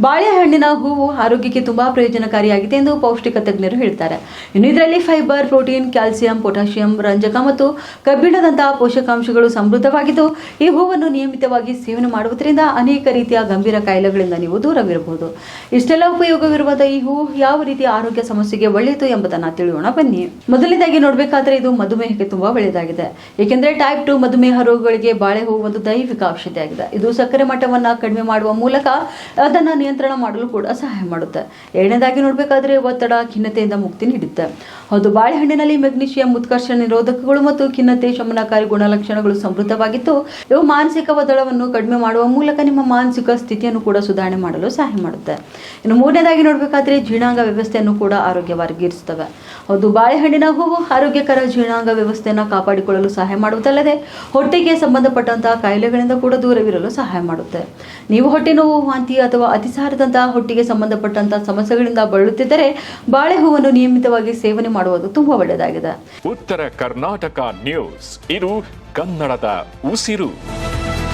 ಬಾಳೆಹಣ್ಣಿನ ಹೂವು ಆರೋಗ್ಯಕ್ಕೆ ತುಂಬಾ ಪ್ರಯೋಜನಕಾರಿಯಾಗಿದೆ ಎಂದು ಪೌಷ್ಟಿಕ ತಜ್ಞರು ಹೇಳ್ತಾರೆ. ಇನ್ನು ಇದರಲ್ಲಿ ಫೈಬರ್, ಪ್ರೋಟೀನ್, ಕ್ಯಾಲ್ಸಿಯಂ, ಪೊಟ್ಯಾಷಿಯಂ, ರಂಜಕ ಮತ್ತು ಕಬ್ಬಿಣದಂತಹ ಪೋಷಕಾಂಶಗಳು ಸಮೃದ್ಧವಾಗಿದ್ದು, ಈ ಹೂವನ್ನು ನಿಯಮಿತವಾಗಿ ಸೇವನೆ ಮಾಡುವುದರಿಂದ ಅನೇಕ ರೀತಿಯ ಗಂಭೀರ ಕಾಯಿಲೆಗಳಿಂದ ನೀವು ದೂರವಿರಬಹುದು. ಇಷ್ಟೆಲ್ಲ ಉಪಯೋಗವಿರುವಾದ ಈ ಹೂವು ಯಾವ ರೀತಿಯ ಆರೋಗ್ಯ ಸಮಸ್ಯೆಗೆ ಒಳ್ಳೆಯದು ಎಂಬುದನ್ನು ತಿಳಿಯೋಣ ಬನ್ನಿ. ಮೊದಲನೇದಾಗಿ ನೋಡಬೇಕಾದ್ರೆ ಇದು ಮಧುಮೇಹಕ್ಕೆ ತುಂಬಾ ಒಳ್ಳೆಯದಾಗಿದೆ. ಏಕೆಂದರೆ ಟೈಪ್ ಟು ಮಧುಮೇಹ ರೋಗಗಳಿಗೆ ಬಾಳೆ ಹೂವು ಒಂದು ದೈವಿಕ ಔಷಧಿಯಾಗಿದೆ. ಇದು ಸಕ್ಕರೆ ಮಟ್ಟವನ್ನು ಕಡಿಮೆ ಮಾಡುವ ಮೂಲಕ ಅದನ್ನು ನಿಯಂತ್ರಣ ಮಾಡಲು ಕೂಡ ಸಹಾಯ ಮಾಡುತ್ತೆ. ಎರಡನೇದಾಗಿ ನೋಡಬೇಕಾದ್ರೆ ಒತ್ತಡ, ಖಿನ್ನತೆಯಿಂದ ಮುಕ್ತಿ ನೀಡುತ್ತೆ. ಹೌದು, ಬಾಳೆಹಣ್ಣಿನಲ್ಲಿ ಮೆಗ್ನೀಷಿಯಂ ಉತ್ಕರ್ಷ ನಿರೋಧಕಗಳು ಮತ್ತು ಖಿನ್ನತೆ, ಶಮನಕಾರಿ ಗುಣಲಕ್ಷಣಗಳು ಸಮೃದ್ಧವಾಗಿದ್ದು, ಇವು ಮಾನಸಿಕ ಒತ್ತಡವನ್ನು ಕಡಿಮೆ ಮಾಡುವ ಮೂಲಕ ನಿಮ್ಮ ಮಾನಸಿಕ ಸ್ಥಿತಿಯನ್ನು ಕೂಡ ಸುಧಾರಣೆ ಮಾಡಲು ಸಹಾಯ ಮಾಡುತ್ತೆ. ಇನ್ನು ಮೂರನೇದಾಗಿ ನೋಡಬೇಕಾದ್ರೆ ಜೀರ್ಣಾಂಗ ವ್ಯವಸ್ಥೆಯನ್ನು ಕೂಡ ಆರೋಗ್ಯವಾಗಿರಿಸುತ್ತವೆ ಹೌದು, ಬಾಳೆಹಣ್ಣಿನ ಹೂವು ಆರೋಗ್ಯಕರ ಜೀರ್ಣಾಂಗ ವ್ಯವಸ್ಥೆಯನ್ನು ಕಾಪಾಡಿಕೊಳ್ಳಲು ಸಹಾಯ ಮಾಡುವುದಲ್ಲದೆ ಹೊಟ್ಟೆಗೆ ಸಂಬಂಧಪಟ್ಟಂತಹ ಕಾಯಿಲೆಗಳಿಂದ ಕೂಡ ದೂರವಿರಲು ಸಹಾಯ ಮಾಡುತ್ತೆ. ನೀವು ಹೊಟ್ಟೆ ನೋವು, ವಾಂತಿ ಅಥವಾ ಅತಿಸಾರದಂತಹ ಹೊಟ್ಟಿಗೆ ಸಂಬಂಧಪಟ್ಟಂತಹ ಸಮಸ್ಯೆಗಳಿಂದ ಬಳಲುತ್ತಿದ್ದರೆ ಬಾಳೆಹೂವನ್ನು ನಿಯಮಿತವಾಗಿ ಸೇವನೆ ಮಾಡುವುದು ತುಂಬಾ ಒಳ್ಳೆಯದಾಗಿದೆ. ಉತ್ತರ ಕರ್ನಾಟಕ ನ್ಯೂಸ್. ಇದು ಕನ್ನಡದ ಉಸಿರು.